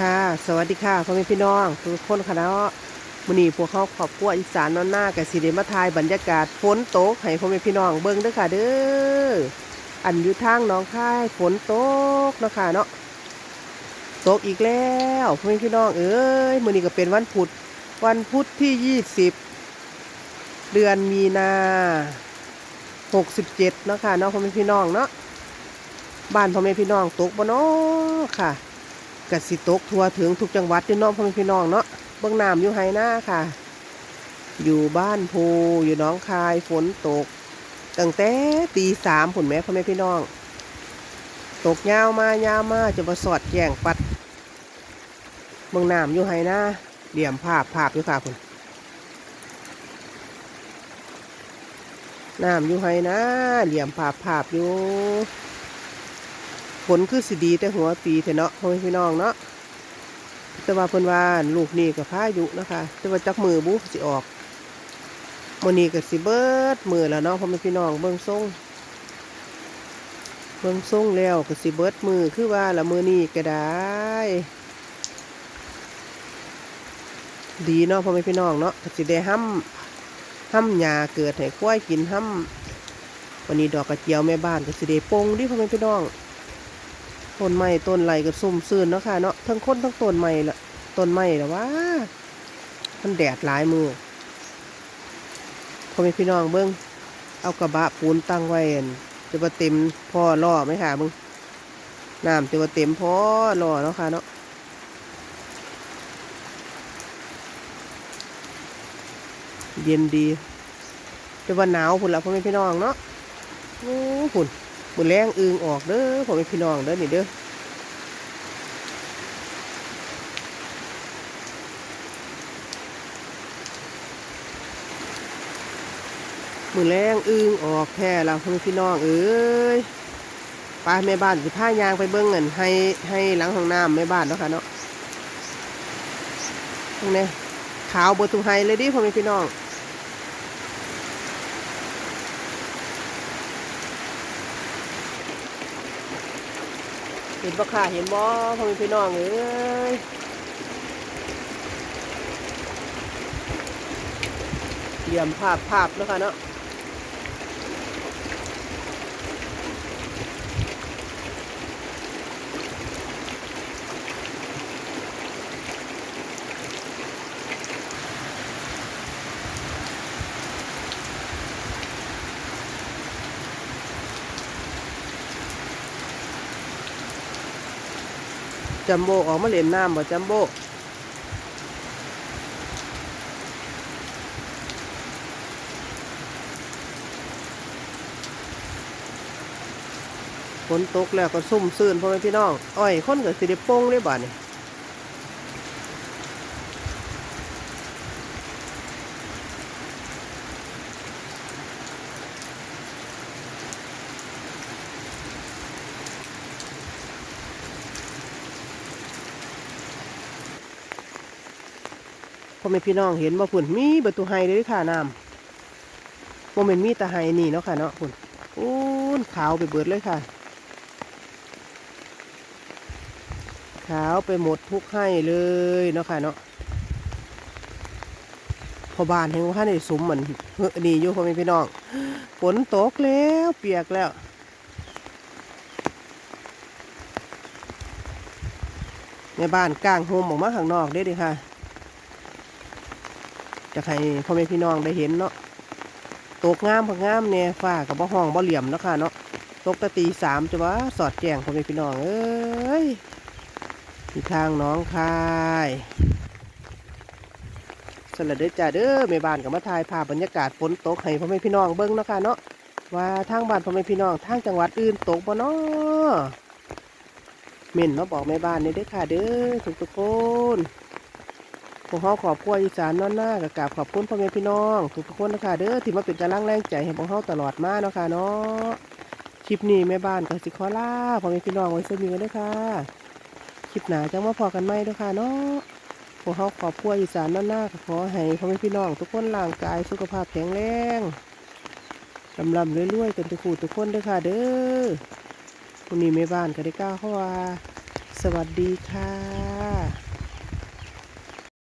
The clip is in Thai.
ค่ะ สวัสดีค่ะพ่อแม่พี่น้อง ทุกคนค่ะเนาะมื้อนี้พวกเขาครอบครัวอีสานนอนหน้ากับสิได้มาถ่ายบรรยากาศฝนตกให้พ่อแม่พี่น้องเบิ่งเด้อค่ะเด้ออันอยู่ทางน้องค่ายฝนตกเนาะค่ะเนาะตกอีกแล้วพ่อแม่พี่น้องเอ้ยมื้อนี้ก็เป็นวันพุธวันพุธที่ 20 เดือนมีนา67เนาะค่ะเนาะพ่อแม่พี่น้องเนาะบ้านพ่อแม่พี่น้องตกบ่เนาะค่ะ กสิตกทั่วถึงทุกจังหวัดที่น้องพ่อแม่พี่น้องเนาะเบื้องน้ำอยู่ไฮหน้าค่ะ อยู่บ้านภูอยู่น้องคายฝนตกตั้งแต่ตีสามผุนแม่พ่อแม่พี่น้อง ตกยาวมายาวมาจะมาสอดแย่งปัดเบื้องน้ำอยู่ไฮหน้าเหลี่ยมภาพภาพอยู่ค่ะคุณน้ำอยู่ไฮน้าเหลี่ยมภาพภาพอยู่ ผลคือสิดีแต่หัวปีเถอะเนาะพ่อแม่พี่น้องเนาะแต่ว่าเพิ่นว่าลูกนี่กับพายุนะคะ แต่ว่าจักมือบุสิออกมื้อนี้ก็สิเบิดมือแล้วเนาะพ่อแม่พี่น้องเบิ่งทรงเบิ่งทรงแล้วก็สิเบิดมือคือว่าละมือนี้ก็ได้ดีเนาะพ่อแม่พี่น้องเนาะกสิได้ห้ำห้ำหญ้าเกิดให้ควายกินห้ำวันนี้ดอกกระเจียวแม่บ้านก็สิได้ปงดิพ่อแม่พี่น้อง ต้นไม้ต้นไรก็ซุ่มซื่นเนาะค่ะเนาะทั้งคนทั้งต้นไม้ละต้นไม้ละว่ามันแดดหลายมือพ่อแม่พี่น้องเบิ้งเอากระบะปูนตั้งไว้จะว่าเต็มพ่อล่อไหมค่ะมึงน้ำจะว่าเต็มพ่อล่อเนาะค่ะเนาะเย็นดีจะว่าหนาวพุ่นละพ่อแม่พี่น้องเนาะโอ้พุ่น มือแรงอึงออกเด้อผมเป็นพี่น้องเด้อนี่เด้อมือแรงอึงออกแค่เราพ่อแม่พี่น้องเอ้ยป้าแม่บ้านสิผ้ายางไปเบิ้งเงินให้ให้หลังห้องน้ำแม่บ้านเนาะค่ะเนาะตรงนี้ขาวบอร์ทุกไฮเลยดิพ่อแม่พี่น้อง เห็นบ่ค่ะเห็นบ่พ่อแม่พี่น้องเอ้ยเยี่ยมภาพภาพนะคะเนาะ จัมโบออกมาเล่นน้ำบ่จัมโบฝนตกแล้วก็ซุ่มซื่นพ่อแม่พี่น้องอ้อยคนก็สิได้โป่งได้บ่านี่ อแม่พี่น้องเห็นบ่พุ่นมีประตูไฮเลยค่ะน้ำโมเมนมีแตาไฮนี่เนาะค่ะเนาะพุ่นอู้นขาวไปเบิดเลยค่ะ ขาวไปหมดทุกให้เลยเนาะค่ะเนาะพอบานแห่งว่าในสมเหมือนเนี่อยู่พ่อแม่พี่น้องฝนตกแล้วเปียกแล้วในบ้านกลางโฮมออกมาข้างนอกได้ดิค่ะ จะให้พ่อแม่พี่น้องได้เห็นเนาะตกงามพองามเนี่ยฟ้ากับบ่ห้องบ่เหลี่ยมเนาะค่ะเนาะตกตะตีสามจะว่าสอดแจ้งพ่อแม่พี่น้องเอ้ยที่ทางน้องคายสลัดเด้อจ้าเด้อแม่บ้านกับมาถ่ายภาพบรรยากาศฝนตกให้พ่อแม่พี่น้องเบิ่งเนาะค่ะเนาะว่าทางบ้านพ่อแม่พี่น้องทางจังหวัดอื่นตกบ่เนาะเม่นมาบอกแม่บ้านนี่เด้อค่ะเด้อทุกทุกคน พวกเขาขอบครัวอีสานนอนหน้ากับกาบขอบคุณพ่อแม่พี่น้องทุกคนนะคะเด้อที่มาเป็นกำลังแรงใจให้พวกเขาตลอดมาเนาะค่ะเนาะคลิปนี้แม่บ้านกับสิขอลาพ่อแม่พี่น้องไว้สมีกันเด้อค่ะคลิปหนาจังมาพอกันไหมด้อค่ะเนาะพวกเขาขอบครัวอีสานนอนหน้าก็ขอให้พ่อแม่พี่น้องทุกคนร่างกายสุขภาพแข็งแรงลำลำเรวยๆกันทุกคู่ทุกคนด้อค่ะเด้อวันนี้แม่บ้านก็ได้กล่าเข้าว่าสวัสดีค่ะ